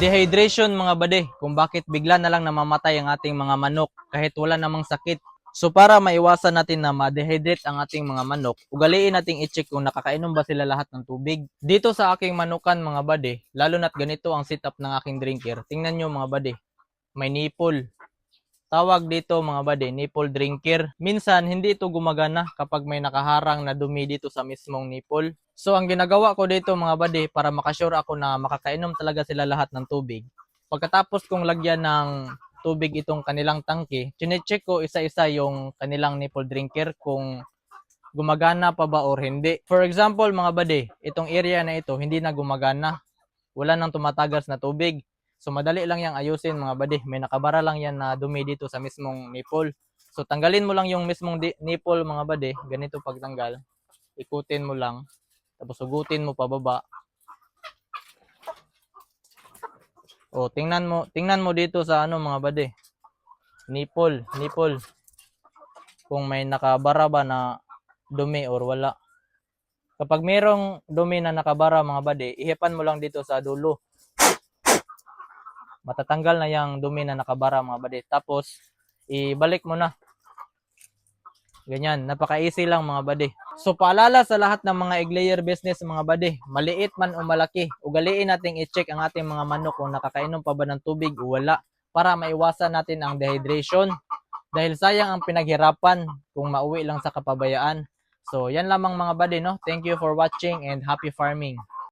Dehydration mga bade, kung bakit bigla na lang namamatay ang ating mga manok kahit wala namang sakit. So para maiwasan natin na ma-dehydrate ang ating mga manok, ugaliin nating i-check kung nakakainom ba sila lahat ng tubig. Dito sa aking manukan mga bade, lalo na't ganito ang setup ng aking drinker. Tingnan nyo mga bade, may nipple. Tawag dito mga bade, nipple drinker. Minsan hindi ito gumagana kapag may nakaharang na dumi dito sa mismong nipple. So ang ginagawa ko dito mga bade para makasure ako na makakainom talaga sila lahat ng tubig. Pagkatapos kong lagyan ng tubig itong kanilang tangke, chinecheck ko isa-isa yung kanilang nipple drinker kung gumagana pa ba or hindi. For example mga bade, itong area na ito hindi na gumagana. Wala nang tumatagas na tubig. So madali lang yang ayusin mga bade. May nakabara lang yan na dumi dito sa mismong nipple. So tanggalin mo lang yung mismong nipple mga bade. Ganito pagtanggal. Ikutin mo lang. Tapos hugutin mo pababa. O tingnan mo, tingnan mo dito sa ano mga bade. Nipple, nipple. Kung may nakabara ba na dumi or wala. Kapag merong dumi na nakabara mga bade, ihipan mo lang dito sa dulo matatanggal na yung dumi na nakabara mga bade. Tapos, ibalik mo na. Ganyan, napaka-easy lang mga bade. So paalala sa lahat ng mga egg layer business mga bade, maliit man o malaki, ugaliin nating i-check ang ating mga manok kung nakakainom pa ba ng tubig o wala para maiwasan natin ang dehydration. Dahil sayang ang pinaghirapan kung mauwi lang sa kapabayaan. So yan lamang mga bade no. Thank you for watching and happy farming.